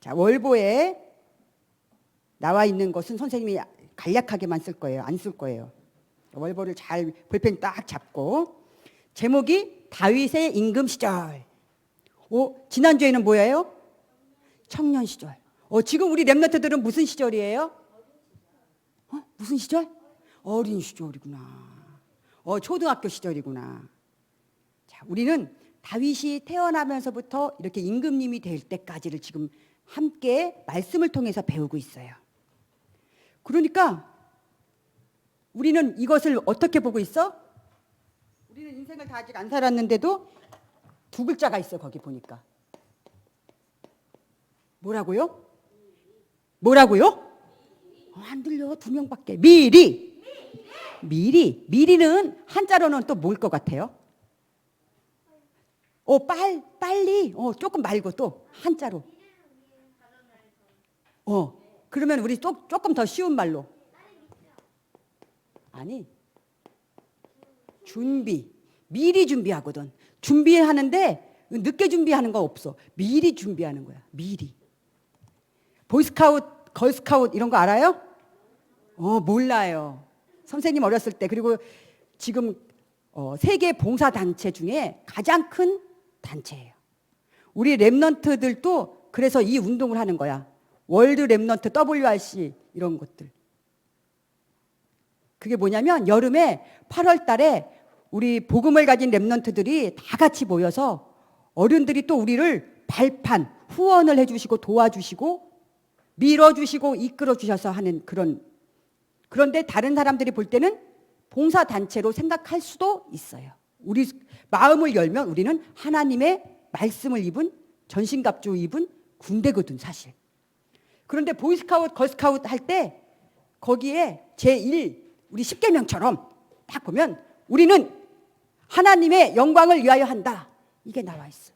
자, 월보에 나와 있는 것은 선생님이 간략하게만 쓸 거예요. 안 쓸 거예요. 월보를 잘 볼펜 딱 잡고 제목이 다윗의 임금 시절. 오, 지난주에는 뭐예요? 청년 시절. 어, 지금 우리 랩너트들은 무슨 시절이에요? 어? 무슨 시절? 어린 시절이구나. 어, 초등학교 시절이구나. 자, 우리는 다윗이 태어나면서부터 이렇게 임금님이 될 때까지를 지금 함께 말씀을 통해서 배우고 있어요. 그러니까 우리는 이것을 어떻게 보고 있어? 우리는 인생을 다 아직 안 살았는데도 두 글자가 있어 거기 보니까. 뭐라고요? 뭐라고요? 어, 안 들려 두 명밖에. 미리. 미리. 미리는 한자로는 또 뭘 것 같아요? 어, 빨, 빨리. 어, 조금 말고 또 한자로. 어, 그러면 우리 또, 조금 더 쉬운 말로. 아니, 준비. 미리 준비하거든. 준비하는데 늦게 준비하는 거 없어. 미리 준비하는 거야. 미리. 보이스카웃, 걸스카웃 이런 거 알아요? 어, 몰라요. 선생님 어렸을 때 그리고 지금 어, 세계 봉사 단체 중에 가장 큰 단체예요. 우리 랩넌트들도 그래서 이 운동을 하는 거야. 월드 랩넌트 WRC 이런 것들. 그게 뭐냐면 여름에 8월 달에 우리 복음을 가진 랩넌트들이 다 같이 모여서 어른들이 또 우리를 발판, 후원을 해주시고 도와주시고 밀어주시고 이끌어주셔서 하는 그런 그런데 다른 사람들이 볼 때는 봉사단체로 생각할 수도 있어요. 우리 마음을 열면 우리는 하나님의 말씀을 입은 전신갑주 입은 군대거든 사실. 그런데 보이스카웃, 걸스카웃 할 때 거기에 제1 우리 십계명처럼 딱 보면 우리는 하나님의 영광을 위하여 한다. 이게 나와 있어.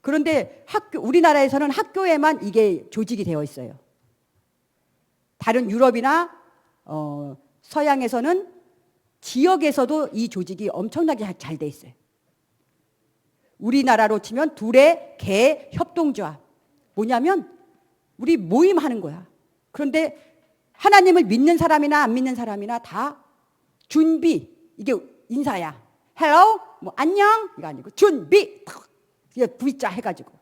그런데 학교 우리나라에서는 학교에만 이게 조직이 되어 있어요. 다른 유럽이나 어, 서양에서는 지역에서도 이 조직이 엄청나게 잘 돼 있어요. 우리나라로 치면 둘의 개 협동조합. 뭐냐면 우리 모임하는 거야. 그런데 하나님을 믿는 사람이나 안 믿는 사람이나 다 준비 이게 인사야. 헬로 뭐 안녕 이거 아니고 준비 이게 V자 해가지고.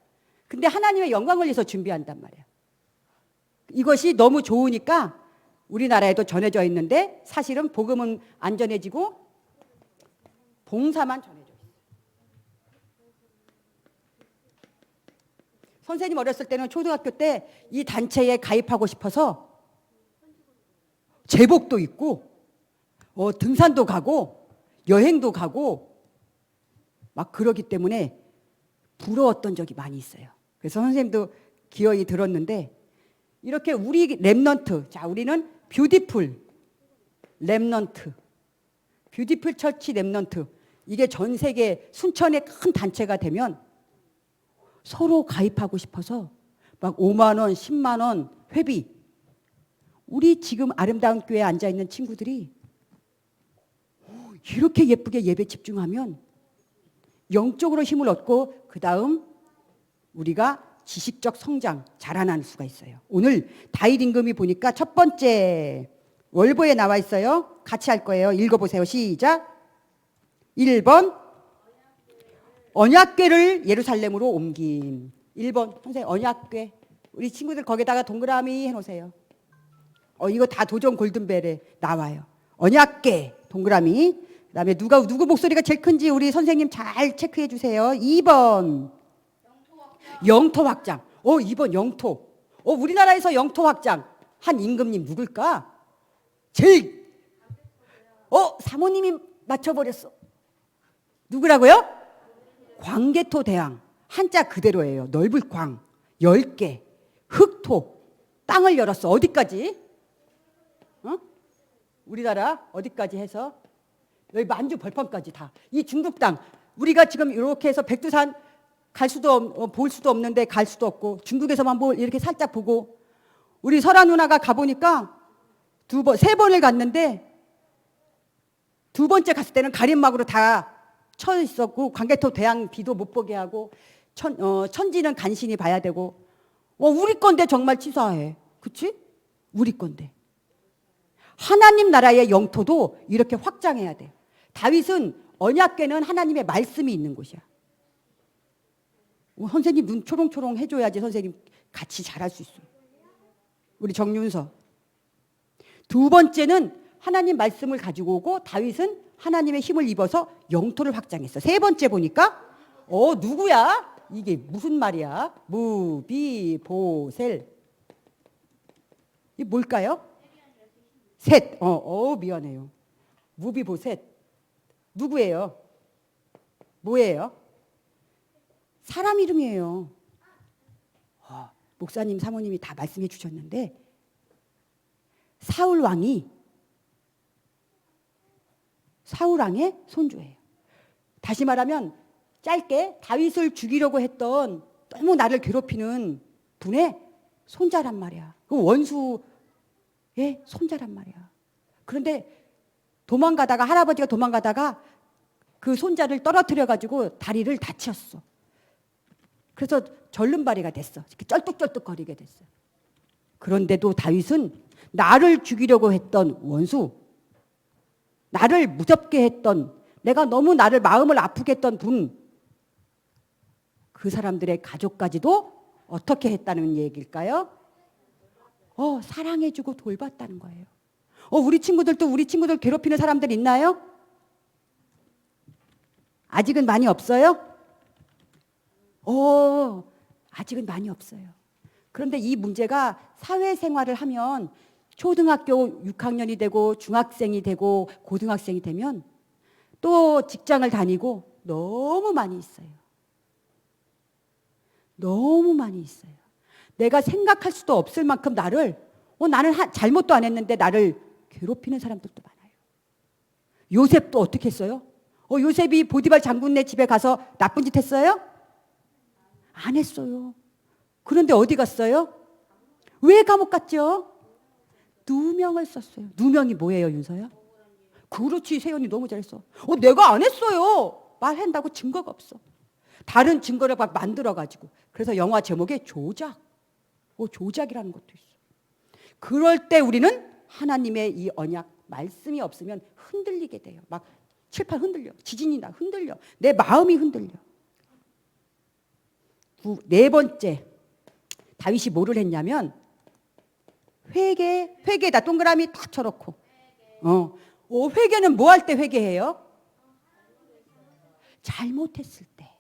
근데 하나님의 영광을 위해서 준비한단 말이야. 이것이 너무 좋으니까 우리나라에도 전해져 있는데 사실은 복음은 안 전해지고 봉사만 전해져 있어요. 선생님 어렸을 때는 초등학교 때 이 단체에 가입하고 싶어서 제복도 입고 어, 등산도 가고 여행도 가고 막 그러기 때문에 부러웠던 적이 많이 있어요. 그래서 선생님도 기어이 들었는데 이렇게 우리 랩넌트 자 우리는 뷰티풀 랩넌트 뷰티풀 처치 랩넌트 이게 전 세계 순천의 큰 단체가 되면 서로 가입하고 싶어서 막 5만 원, 10만 원 회비 우리 지금 아름다운 교회에 앉아 있는 친구들이 이렇게 예쁘게 예배 집중하면 영적으로 힘을 얻고 그 다음 우리가 지식적 성장 자라날 수가 있어요. 오늘 다윗 임금이 보니까 첫 번째 월보에 나와 있어요. 같이 할 거예요. 읽어 보세요. 시작. 1번 언약궤를 예루살렘으로 옮김. 1번 선생님 언약궤 우리 친구들 거기다가 동그라미 해 놓으세요. 어 이거 다 도전 골든벨에 나와요. 언약궤 동그라미. 그다음에 누가 누구 목소리가 제일 큰지 우리 선생님 잘 체크해 주세요. 2번 영토 확장. 어, 2번 영토. 어, 우리나라에서 영토 확장 한 임금님 누굴까? 제일 어, 사모님이 맞춰 버렸어. 누구라고요? 광개토 대왕. 한자 그대로예요. 넓을 광. 10개. 흑토. 땅을 열었어. 어디까지? 어? 우리나라 어디까지 해서 여기 만주 벌판까지 다. 이 중국 땅. 우리가 지금 이렇게 해서 백두산 갈 수도 없, 어, 볼 수도 없는데 갈 수도 없고 중국에서만 뭐 이렇게 살짝 보고 우리 설아 누나가 가보니까 두 번, 세 번을 갔는데 두 번째 갔을 때는 가림막으로 다 쳐 있었고 광개토 대왕 비도 못 보게 하고 천, 어, 천지는 간신히 봐야 되고 어, 우리 건데 정말 치사해. 그치? 우리 건데. 하나님 나라의 영토도 이렇게 확장해야 돼요. 다윗은 언약궤는 하나님의 말씀이 있는 곳이야. 어, 선생님 눈 초롱초롱 해줘야지 선생님 같이 잘할 수 있어. 우리 정윤서. 두 번째는 하나님 말씀을 가지고 오고 다윗은 하나님의 힘을 입어서 영토를 확장했어. 세 번째 보니까 어 누구야? 이게 무슨 말이야? 무비보셀. 이 뭘까요? 셋. 어, 어 미안해요. 무비보셋. 누구예요? 뭐예요? 사람 이름이에요. 어, 목사님, 사모님이 다 말씀해 주셨는데 사울 왕이 사울 왕의 손주예요. 다시 말하면 짧게 다윗을 죽이려고 했던 너무 나를 괴롭히는 분의 손자란 말이야. 그 원수의 손자란 말이야. 그런데 도망가다가 할아버지가 도망가다가 그 손자를 떨어뜨려 가지고 다리를 다쳤어. 그래서 절름발이가 됐어. 이렇게 쩔뚝쩔뚝거리게 됐어. 그런데도 다윗은 나를 죽이려고 했던 원수, 나를 무섭게 했던, 내가 너무 나를 마음을 아프게 했던 분, 그 사람들의 가족까지도 어떻게 했다는 얘기일까요? 어, 사랑해주고 돌봤다는 거예요. 어, 우리 친구들도 우리 친구들 괴롭히는 사람들 있나요? 아직은 많이 없어요? 어, 아직은 많이 없어요. 그런데 이 문제가 사회생활을 하면 초등학교 6학년이 되고 중학생이 되고 고등학생이 되면 또 직장을 다니고 너무 많이 있어요. 너무 많이 있어요. 내가 생각할 수도 없을 만큼 나를 어, 나는 하, 잘못도 안 했는데 나를 괴롭히는 사람들도 많아요. 요셉도 어떻게 했어요? 어, 요셉이 보디발 장군네 집에 가서 나쁜 짓 했어요? 안 했어요. 그런데 어디 갔어요? 왜 감옥 갔죠? 누명을 썼어요. 누명이 뭐예요, 윤서야? 그렇지, 세연이 너무 잘했어. 어, 내가 안 했어요. 말한다고 증거가 없어. 다른 증거를 막 만들어가지고. 그래서 영화 제목에 조작. 어, 조작이라는 것도 있어. 그럴 때 우리는 하나님의 이 언약, 말씀이 없으면 흔들리게 돼요. 막 칠판 흔들려. 지진이 나 흔들려. 내 마음이 흔들려. 두, 네 번째. 다윗이 뭐를 했냐면 회개, 회개다. 동그라미 딱 쳐놓고. 어, 어 회개는 뭐 할 때 회개해요? 잘못했을 때.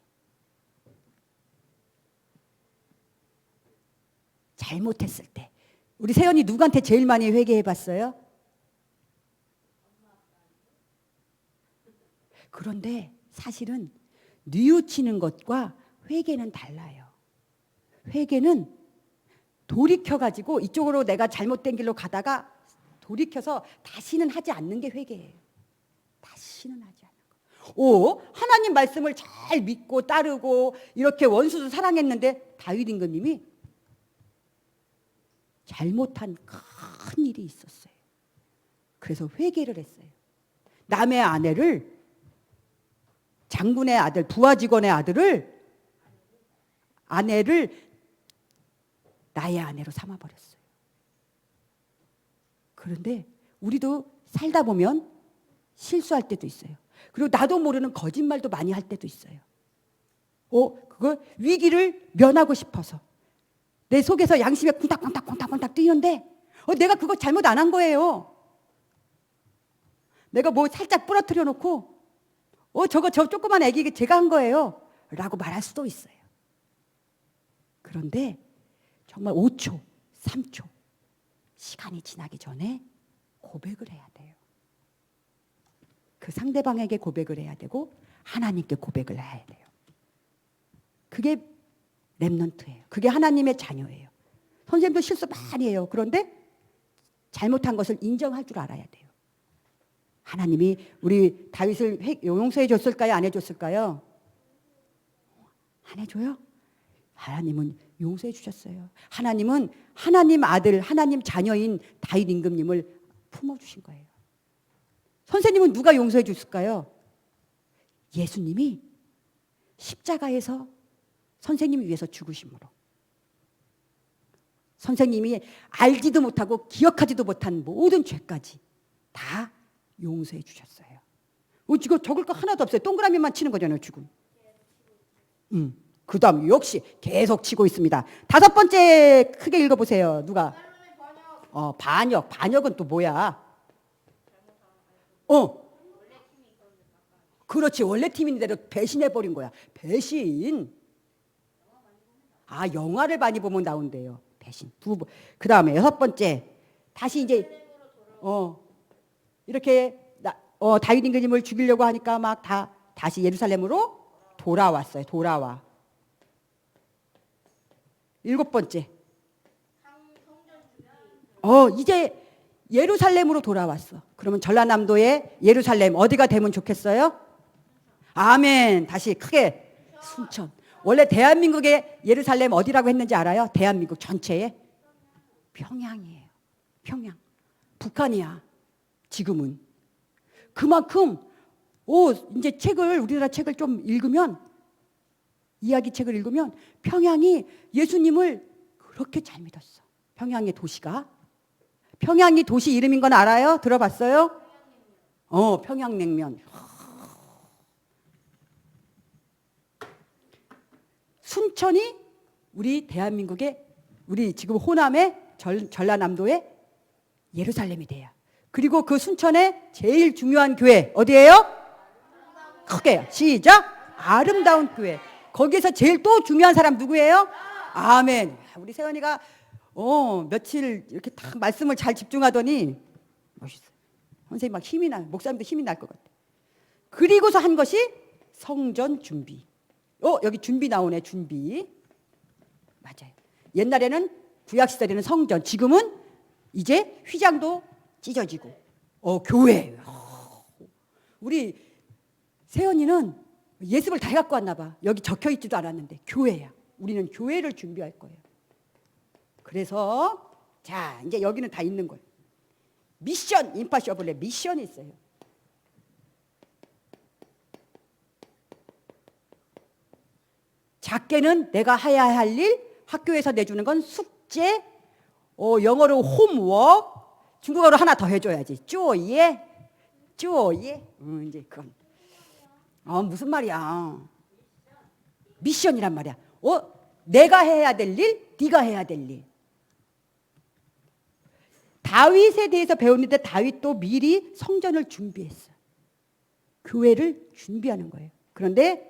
잘못했을 때. 우리 세연이 누구한테 제일 많이 회개해 봤어요? 그런데 사실은 뉘우치는 것과 회개는 달라요. 회개는 돌이켜가지고 이쪽으로 내가 잘못된 길로 가다가 돌이켜서 다시는 하지 않는 게 회개예요. 다시는 하지 않는 거. 오, 하나님 말씀을 잘 믿고 따르고 이렇게 원수도 사랑했는데 다윗 임금님이 잘못한 큰 일이 있었어요. 그래서 회개를 했어요. 남의 아내를 장군의 아들, 부하 직원의 아들을 아내를 나의 아내로 삼아 버렸어요. 그런데 우리도 살다 보면 실수할 때도 있어요. 그리고 나도 모르는 거짓말도 많이 할 때도 있어요. 어, 그거 위기를 면하고 싶어서 내 속에서 양심이 쿵닥쿵닥 쿵닥쿵닥 뛰는데 어, 내가 그거 잘못 안 한 거예요. 내가 뭐 살짝 부러뜨려 놓고 어 저거 저 조그만 애기가 제가 한 거예요. 라고 말할 수도 있어요. 그런데 정말 5초, 3초 시간이 지나기 전에 고백을 해야 돼요. 그 상대방에게 고백을 해야 되고 하나님께 고백을 해야 돼요. 그게 랩넌트예요. 그게 하나님의 자녀예요. 선생님도 실수 많이 해요. 그런데 잘못한 것을 인정할 줄 알아야 돼요. 하나님이 우리 다윗을 용서해 줬을까요? 안 해줬을까요? 안 해줘요? 하나님은 용서해 주셨어요. 하나님은 하나님 아들, 하나님 자녀인 다윗 임금님을 품어 주신 거예요. 선생님은 누가 용서해 줬을까요? 예수님이 십자가에서 선생님을 위해서 죽으심으로. 선생님이 알지도 못하고 기억하지도 못한 모든 죄까지 다 용서해 주셨어요. 어, 지금 적을 거 하나도 없어요. 동그라미만 치는 거잖아요, 지금. 음. 그 다음 역시 계속 치고 있습니다. 다섯 번째 크게 읽어보세요. 누가? 어, 반역. 반역은 또 뭐야? 어. 그렇지. 원래 팀인데도 배신해버린 거야. 배신. 아, 영화를 많이 보면 나온대요. 배신. 두 번. 그 다음에 여섯 번째. 다시 이제, 어, 이렇게, 나, 어, 다윗 임금님을 죽이려고 하니까 막 다, 다시 예루살렘으로 돌아왔어요. 돌아와. 일곱 번째. 어, 이제 예루살렘으로 돌아왔어. 그러면 전라남도의 예루살렘 어디가 되면 좋겠어요? 아멘. 다시 크게 순천. 원래 대한민국의 예루살렘 어디라고 했는지 알아요? 대한민국 전체에 평양이에요. 평양. 북한이야. 지금은. 그만큼 오 이제 책을 우리나라 책을 좀 읽으면 이야기 책을 읽으면 평양이 예수님을 그렇게 잘 믿었어. 평양의 도시가 평양이 도시 이름인 건 알아요? 들어봤어요? 어, 평양냉면. 순천이 우리 대한민국의 우리 지금 호남의 전, 전라남도의 예루살렘이 돼요. 그리고 그 순천의 제일 중요한 교회 어디예요? 크게 시작. 아름다운 교회. 거기에서 제일 또 중요한 사람 누구예요? 아멘. 우리 세연이가 어 며칠 이렇게 딱 말씀을 잘 집중하더니 멋있어. 선생님 막 힘이 나. 목사님도 힘이 날 것 같아. 그리고서 한 것이 성전 준비. 어 여기 준비 나오네 준비. 맞아요. 옛날에는 구약 시대에는 성전, 지금은 이제 휘장도 찢어지고 어 교회. 어, 우리 세연이는 예습을 다 해갖고 왔나 봐. 여기 적혀 있지도 않았는데 교회야. 우리는 교회를 준비할 거예요. 그래서 자 이제 여기는 다 있는 거예요. 미션 임파셔블에 미션이 있어요. 작게는 내가 해야 할 일, 학교에서 내주는 건 숙제, 어, 영어로 홈워크, 중국어로 하나 더 해줘야지. 쪼예, 쪼예. 음, 이제 그건. 어, 무슨 말이야? 미션이란 말이야. 어, 내가 해야 될 일, 네가 해야 될 일. 다윗에 대해서 배웠는데 다윗도 미리 성전을 준비했어. 교회를 준비하는 거예요. 그런데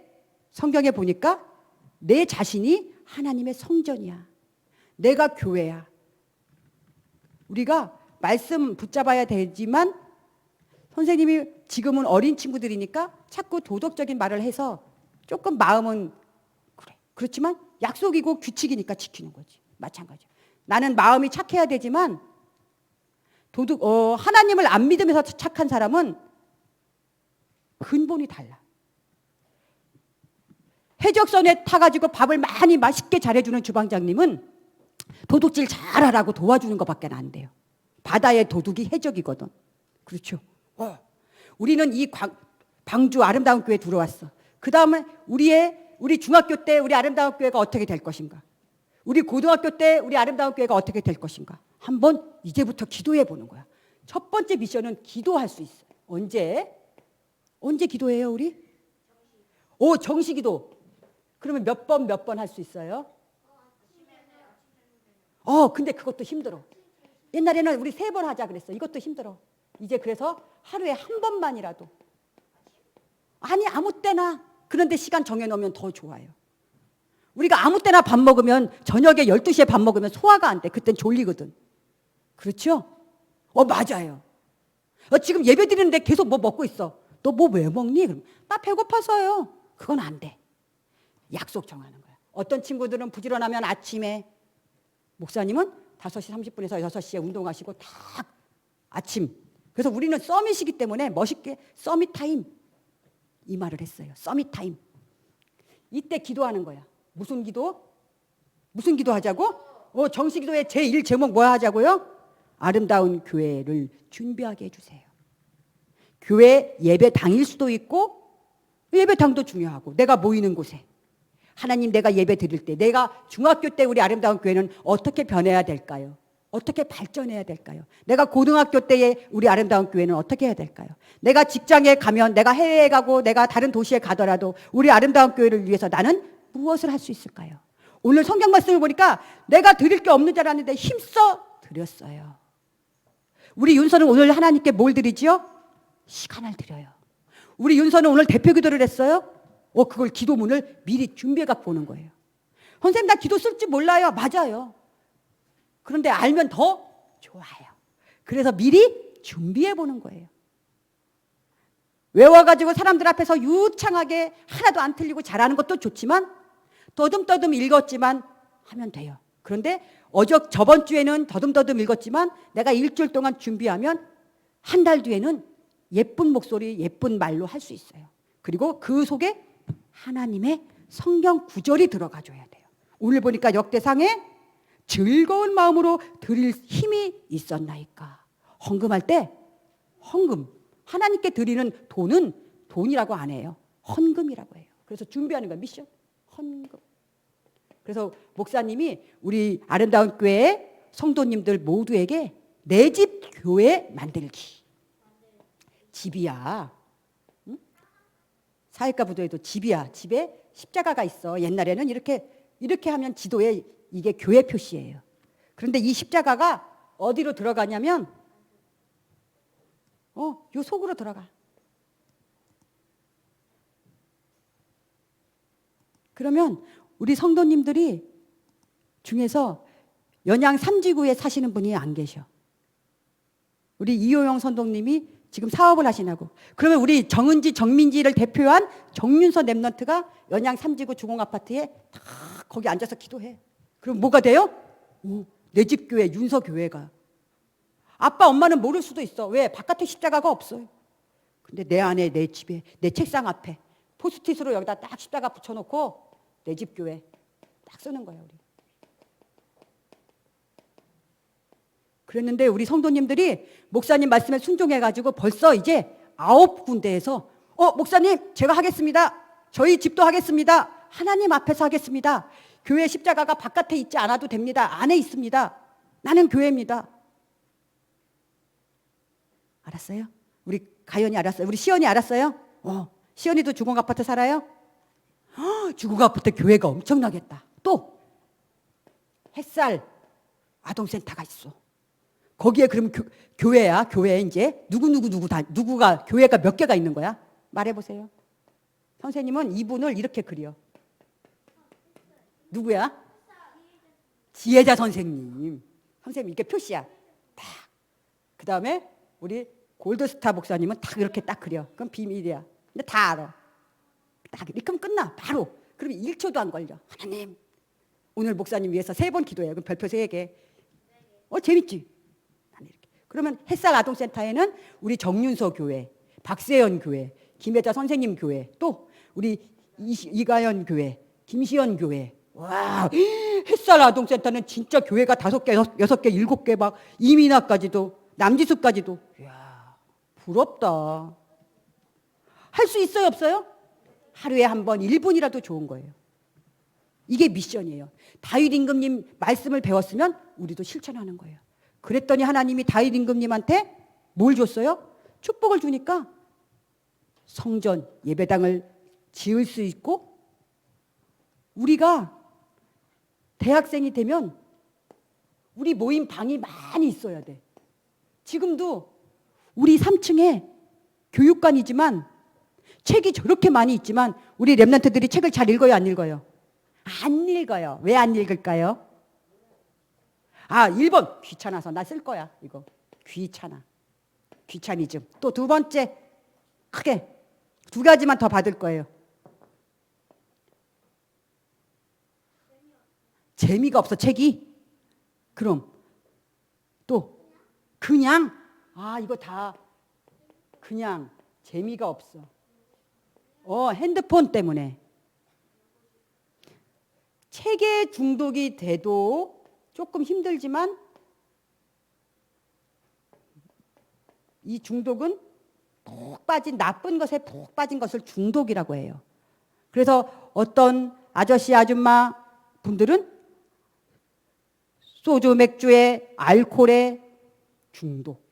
성경에 보니까 내 자신이 하나님의 성전이야. 내가 교회야. 우리가 말씀 붙잡아야 되지만 선생님이 지금은 어린 친구들이니까 자꾸 도덕적인 말을 해서 조금 마음은 그래. 그렇지만 약속이고 규칙이니까 지키는 거지. 마찬가지. 나는 마음이 착해야 되지만 도둑 어, 하나님을 안 믿으면서 착한 사람은 근본이 달라. 해적선에 타가지고 밥을 많이 맛있게 잘해주는 주방장님은 도둑질 잘하라고 도와주는 것밖에 안 돼요. 바다의 도둑이 해적이거든. 그렇죠. 어. 우리는 이 광, 방주 아름다운 교회 들어왔어. 그 다음에 우리의 우리 중학교 때 우리 아름다운 교회가 어떻게 될 것인가? 우리 고등학교 때 우리 아름다운 교회가 어떻게 될 것인가? 한번 이제부터 기도해 보는 거야. 첫 번째 미션은 기도할 수 있어요. 언제? 언제 기도해요, 우리? 오, 정시 기도. 그러면 몇 번 몇 번 할 수 있어요? 어, 근데 그것도 힘들어. 옛날에는 우리 세 번 하자 그랬어. 이것도 힘들어. 이제 그래서 하루에 한 번만이라도. 아니, 아무 때나. 그런데 시간 정해놓으면 더 좋아요. 우리가 아무 때나 밥 먹으면 저녁에 12시에 밥 먹으면 소화가 안 돼. 그땐 졸리거든. 그렇죠? 어, 맞아요. 어, 지금 예배 드리는데 계속 뭐 먹고 있어. 너 뭐 왜 먹니? 그럼 나 배고파서요. 그건 안 돼. 약속 정하는 거야. 어떤 친구들은 부지런하면 아침에 목사님은 5시 30분에서 6시에 운동하시고 딱 아침. 그래서 우리는 서밋이기 때문에 멋있게 서밋 타임 이 말을 했어요. 서밋 타임. 이때 기도하는 거야. 무슨 기도? 무슨 기도 하자고? 어, 정식기도의 제1 제목 뭐 하자고요? 아름다운 교회를 준비하게 해주세요. 교회 예배 당일 수도 있고 예배 당도 중요하고 내가 모이는 곳에 하나님 내가 예배 드릴 때 내가 중학교 때 우리 아름다운 교회는 어떻게 변해야 될까요? 어떻게 발전해야 될까요? 내가 고등학교 때의 우리 아름다운 교회는 어떻게 해야 될까요? 내가 직장에 가면 내가 해외에 가고 내가 다른 도시에 가더라도 우리 아름다운 교회를 위해서 나는 무엇을 할 수 있을까요? 오늘 성경 말씀을 보니까 내가 드릴 게 없는 줄 알았는데 힘써 드렸어요. 우리 윤서는 오늘 하나님께 뭘 드리지요? 시간을 드려요. 우리 윤서는 오늘 대표 기도를 했어요. 어, 그걸 기도문을 미리 준비해 갖고 오는 거예요. 선생님, 나 기도 쓸줄 몰라요. 맞아요. 그런데 알면 더 좋아요. 그래서 미리 준비해 보는 거예요. 외워가지고 사람들 앞에서 유창하게 하나도 안 틀리고 잘하는 것도 좋지만 더듬더듬 읽었지만 하면 돼요. 그런데 어저 저번 주에는 더듬더듬 읽었지만 내가 일주일 동안 준비하면 한 달 뒤에는 예쁜 목소리, 예쁜 말로 할 수 있어요. 그리고 그 속에 하나님의 성경 구절이 들어가 줘야 돼요. 오늘 보니까 역대상에 즐거운 마음으로 드릴 힘이 있었나이까. 헌금할 때 헌금 하나님께 드리는 돈은 돈이라고 안 해요. 헌금이라고 해요. 그래서 준비하는 거야 미션 헌금. 그래서 목사님이 우리 아름다운 교회 성도님들 모두에게 내 집 교회 만들기. 집이야. 응? 사회과 부도에도 집이야. 집에 십자가가 있어. 옛날에는 이렇게 이렇게 하면 지도에 이게 교회 표시예요. 그런데 이 십자가가 어디로 들어가냐면 어, 요 속으로 들어가. 그러면 우리 성도님들이 중에서 연양 삼지구에 사시는 분이 안 계셔. 우리 이호영 선동님이 지금 사업을 하시냐고. 그러면 우리 정은지, 정민지를 대표한 정윤서 랩런트가 연양 삼지구 주공아파트에 다 거기 앉아서 기도해. 그럼 뭐가 돼요? 내집 교회, 윤서 교회가. 아빠, 엄마는 모를 수도 있어. 왜? 바깥에 십자가가 없어요. 근데 내 안에, 내 집에, 내 책상 앞에 포스트잇으로 여기다 딱 십자가 붙여놓고 내 집 교회 딱 쓰는 거예요, 우리. 그랬는데 우리 성도님들이 목사님 말씀에 순종해가지고 벌써 이제 아홉 군데에서 어, 목사님, 제가 하겠습니다. 저희 집도 하겠습니다. 하나님 앞에서 하겠습니다. 교회 십자가가 바깥에 있지 않아도 됩니다. 안에 있습니다. 나는 교회입니다. 알았어요? 우리 가연이 알았어요? 우리 시연이 알았어요? 어, 시연이도 주공 아파트 살아요? 어, 주공 아파트 교회가 엄청나겠다. 또 햇살 아동센터가 있어. 거기에 그럼 교, 회야 교회 이제 누구 누구 누구 다 누구가 교회가 몇 개가 있는 거야? 말해 보세요. 선생님은 이분을 이렇게 그려. 누구야? 지혜자 선생님. 선생님 이게 표시야. 딱. 그 다음에 우리 골드스타 목사님은 딱 이렇게 딱 그려. 그럼 비밀이야. 근데 다 알아. 딱 이렇게 끝나. 바로. 그러면 1초도 안 걸려. 하나님. 오늘 목사님 위해서 세 번 기도해요. 그럼 별표 세 개. 어 재밌지? 그러면 햇살 아동센터에는 우리 정윤서 교회, 박세연 교회, 김혜자 선생님 교회, 또 우리 이가연 교회, 김시연 교회, 와, 햇살 아동센터는 진짜 교회가 다섯 개, 여섯 개, 일곱 개 막 이민아까지도 남지수까지도. 이야, 부럽다. 할 수 있어요, 없어요? 하루에 한 번, 1분이라도 좋은 거예요. 이게 미션이에요. 다윗 임금님 말씀을 배웠으면 우리도 실천하는 거예요. 그랬더니 하나님이 다윗 임금님한테 뭘 줬어요? 축복을 주니까 성전 예배당을 지을 수 있고 우리가 대학생이 되면 우리 모임 방이 많이 있어야 돼. 지금도 우리 3층에 교육관이지만 책이 저렇게 많이 있지만 우리 랩런트들이 책을 잘 읽어요, 안 읽어요? 안 읽어요. 왜 안 읽을까요? 아, 1번 귀찮아서 나 쓸 거야. 이거. 귀찮아. 귀차니즘. 또 두 번째 크게 두 가지만 더 받을 거예요. 재미가 없어 책이. 그럼 또 그냥 아 이거 다 그냥 재미가 없어. 어 핸드폰 때문에. 책에 중독이 돼도 조금 힘들지만 이 중독은 푹 빠진 나쁜 것에 푹 빠진 것을 중독이라고 해요. 그래서 어떤 아저씨 아줌마 분들은 소주 맥주에 알코올에 중독.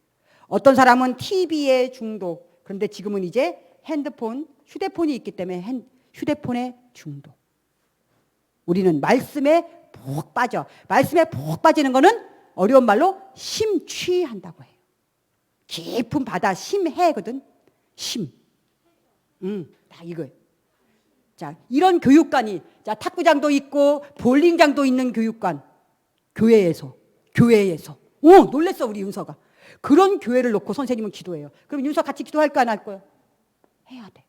어떤 사람은 TV에 중독. 그런데 지금은 이제 핸드폰, 휴대폰이 있기 때문에 핸, 휴대폰에 중독. 우리는 말씀에 푹 빠져. 말씀에 푹 빠지는 거는 어려운 말로 심취한다고 해요. 깊은 바다 심해거든. 심. 음, 다 이거예요. 자, 이런 교육관이 자, 탁구장도 있고 볼링장도 있는 교육관. 교회에서 교회에서. 오, 놀랬어 우리 윤서가. 그런 교회를 놓고 선생님은 기도해요. 그럼 윤서 같이 기도할까 안 할 거야? 해야 돼.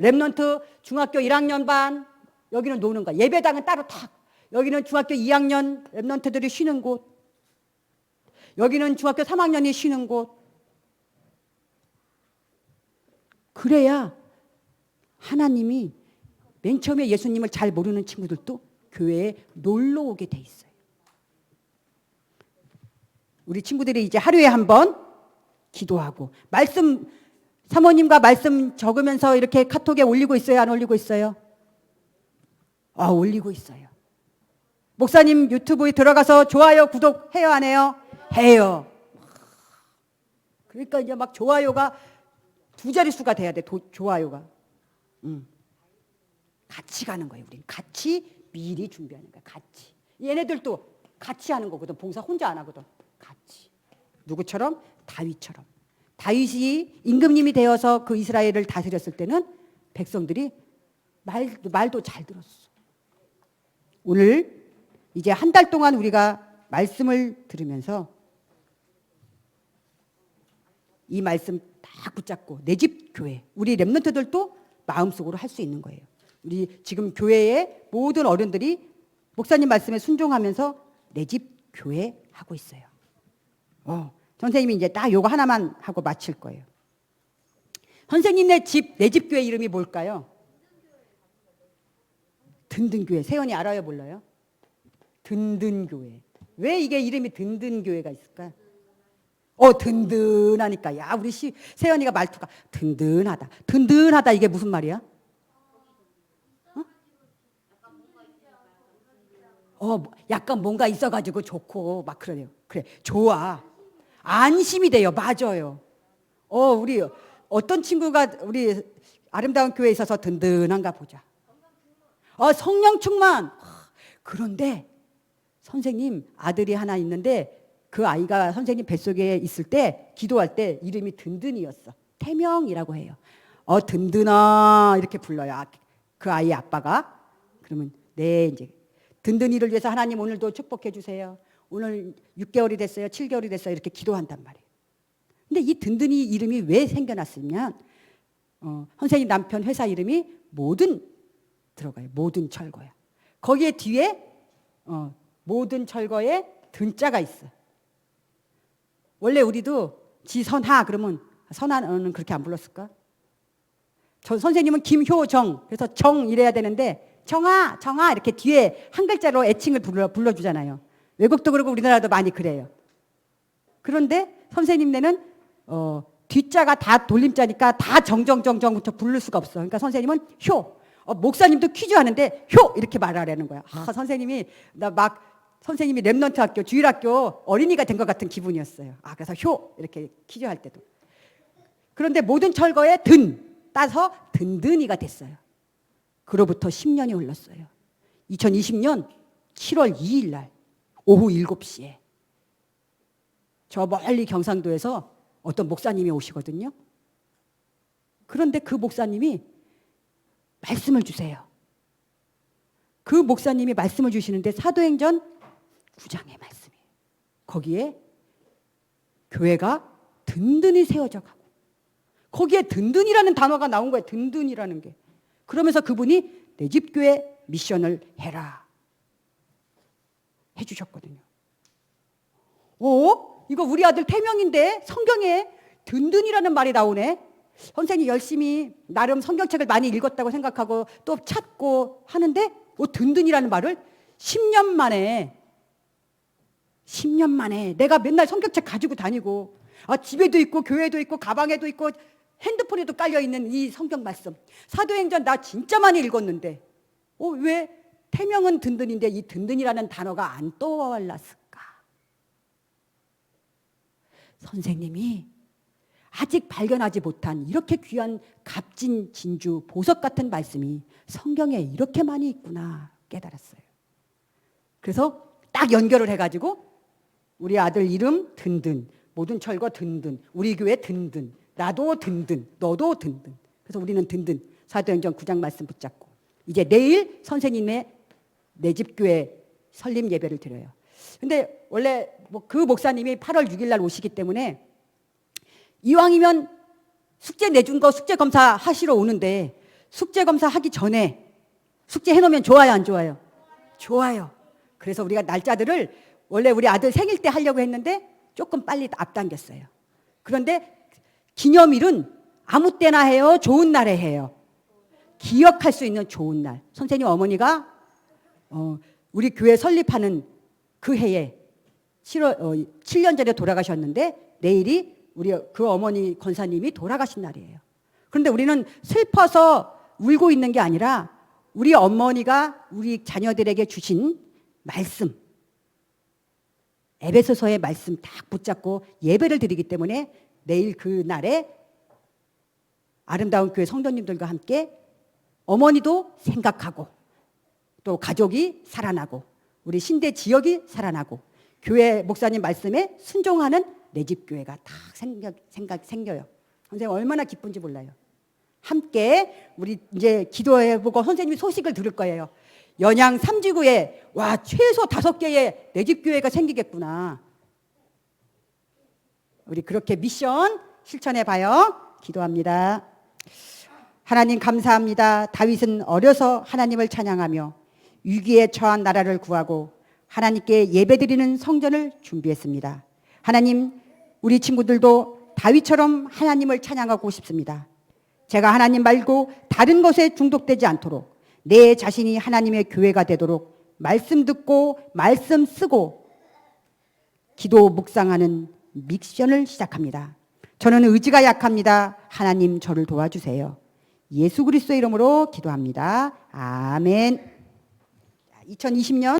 랩넌트 중학교 1학년 반 여기는 노는 거야. 예배당은 따로 탁. 여기는 중학교 2학년 랩넌트들이 쉬는 곳. 여기는 중학교 3학년이 쉬는 곳. 그래야 하나님이 맨 처음에 예수님을 잘 모르는 친구들도 교회에 놀러 오게 돼 있어요. 우리 친구들이 이제 하루에 한 번 기도하고 말씀 사모님과 말씀 적으면서 이렇게 카톡에 올리고 있어요, 안 올리고 있어요? 아, 올리고 있어요. 목사님 유튜브에 들어가서 좋아요, 구독 해요, 안 해요? 해요. 그러니까 이제 막 좋아요가 두 자릿수가 돼야 돼, 도, 좋아요가. 음. 같이 가는 거예요, 우리는. 같이 미리 준비하는 거야, 같이. 얘네들도 같이 하는 거거든. 봉사 혼자 안 하거든. 같이. 누구처럼? 다윗처럼. 다윗이 임금님이 되어서 그 이스라엘을 다스렸을 때는 백성들이 말, 말도 잘 들었어. 오늘 이제 한 달 동안 우리가 말씀을 들으면서 이 말씀 딱 붙잡고 내 집 교회, 우리 랩런트들도 마음속으로 할 수 있는 거예요. 우리 지금 교회의 모든 어른들이 목사님 말씀에 순종하면서 내 집 교회 하고 있어요. 어, 선생님이 이제 딱 요거 하나만 하고 마칠 거예요. 선생님네 집, 내 집 교회 이름이 뭘까요? 든든교회. 세연이 알아요, 몰라요? 든든교회. 왜 이게 이름이 든든교회가 있을까? 어, 든든하니까. 야, 우리 시, 세연이가 말투가 든든하다. 든든하다. 이게 무슨 말이야? 어, 뭐, 약간 뭔가 있어가지고 좋고 막 그러네요. 그래, 좋아. 안심이 돼요. 맞아요. 어, 우리 어떤 친구가 우리 아름다운 교회에 있어서 든든한가 보자. 어, 성령 충만. 그런데 선생님 아들이 하나 있는데 그 아이가 선생님 뱃속에 있을 때 기도할 때 이름이 든든이었어. 태명이라고 해요. 어, 든든아 이렇게 불러요. 아, 그 아이 아빠가 그러면 네 이제 든든이를 위해서 하나님 오늘도 축복해 주세요. 오늘 6개월이 됐어요. 7개월이 됐어요. 이렇게 기도한단 말이에요. 근데 이 든든이 이름이 왜 생겨났으면 어, 선생님 남편 회사 이름이 모든 들어가요. 모든 철거야. 거기에 뒤에 어, 모든 철거에 든자가 있어. 원래 우리도 지선하 그러면 선하는 그렇게 안 불렀을까? 저 선생님은 김효정 그래서 정 이래야 되는데 정아 정아 이렇게 뒤에 한 글자로 애칭을 불러 불러주잖아요. 외국도 그러고 우리나라도 많이 그래요. 그런데 선생님네는 어, 뒷자가 다 돌림자니까 다 정정정정부터 부를 수가 없어. 그러니까 선생님은 효. 어, 목사님도 퀴즈 하는데 효 이렇게 말하라는 거야. 아, 선생님이 나 막 선생님이 랩넌트 학교 주일학교 어린이가 된 것 같은 기분이었어요. 아 그래서 효 이렇게 퀴즈 할 때도. 그런데 모든 철거에 든 따서 든든이가 됐어요. 그로부터 10년이 흘렀어요. 2020년 7월 2일 날 오후 7시에 저 멀리 경상도에서 어떤 목사님이 오시거든요. 그런데 그 목사님이 말씀을 주세요. 그 목사님이 말씀을 주시는데 사도행전 9장의 말씀이에요. 거기에 교회가 든든히 세워져 가고 거기에 든든이라는 단어가 나온 거예요. 든든이라는 게. 그러면서 그분이 내 집 교회 미션을 해라. 해주셨거든요. 어? 이거 우리 아들 태명인데 성경에 든든이라는 말이 나오네. 선생님 열심히 나름 성경책을 많이 읽었다고 생각하고 또 찾고 하는데 어, 든든이라는 말을 10년 만에 10년 만에 내가 맨날 성경책 가지고 다니고 아, 집에도 있고 교회도 있고 가방에도 있고 핸드폰에도 깔려 있는 이 성경 말씀 사도행전 나 진짜 많이 읽었는데 어, 왜 태명은 든든인데 이 든든이라는 단어가 안 떠올랐을까? 선생님이 아직 발견하지 못한 이렇게 귀한 값진 진주 보석 같은 말씀이 성경에 이렇게 많이 있구나 깨달았어요. 그래서 딱 연결을 해가지고 우리 아들 이름 든든, 모든 철거 든든, 우리 교회 든든, 나도 든든, 너도 든든. 그래서 우리는 든든 사도행전 9장 말씀 붙잡고 이제 내일 선생님의 내 집 교회 설립 예배를 드려요. 근데 원래 뭐 그 목사님이 8월 6일 날 오시기 때문에 이왕이면 숙제 내준 거 숙제 검사 하시러 오는데 숙제 검사 하기 전에 숙제 해놓으면 좋아요 안 좋아요? 좋아요. 그래서 우리가 날짜들을 원래 우리 아들 생일 때 하려고 했는데 조금 빨리 앞당겼어요. 그런데 기념일은 아무 때나 해요. 좋은 날에 해요. 기억할 수 있는 좋은 날. 선생님 어머니가 어, 우리 교회 설립하는 그 해에 7월, 어, 7년 전에 돌아가셨는데 내일이 우리 그 어머니 권사님이 돌아가신 날이에요. 그런데 우리는 슬퍼서 울고 있는 게 아니라 우리 어머니가 우리 자녀들에게 주신 말씀, 에베소서의 말씀 딱 붙잡고 예배를 드리기 때문에 내일 그 날에 아름다운 교회 성도님들과 함께 어머니도 생각하고 또 가족이 살아나고 우리 신대 지역이 살아나고 교회 목사님 말씀에 순종하는 내 집 교회가 딱 생각, 생각 생겨요. 선생님 얼마나 기쁜지 몰라요. 함께 우리 이제 기도해보고 선생님이 소식을 들을 거예요. 연양 삼지구에 와 최소 다섯 개의 내 집 교회가 생기겠구나. 우리 그렇게 미션 실천해 봐요. 기도합니다. 하나님 감사합니다. 다윗은 어려서 하나님을 찬양하며 위기에 처한 나라를 구하고 하나님께 예배드리는 성전을 준비했습니다. 하나님, 우리 친구들도 다윗처럼 하나님을 찬양하고 싶습니다. 제가 하나님 말고 다른 것에 중독되지 않도록 내 자신이 하나님의 교회가 되도록 말씀 듣고 말씀 쓰고 기도 묵상하는 미션을 시작합니다. 저는 의지가 약합니다. 하나님 저를 도와주세요. 예수 그리스도 이름으로 기도합니다. 아멘. 2020년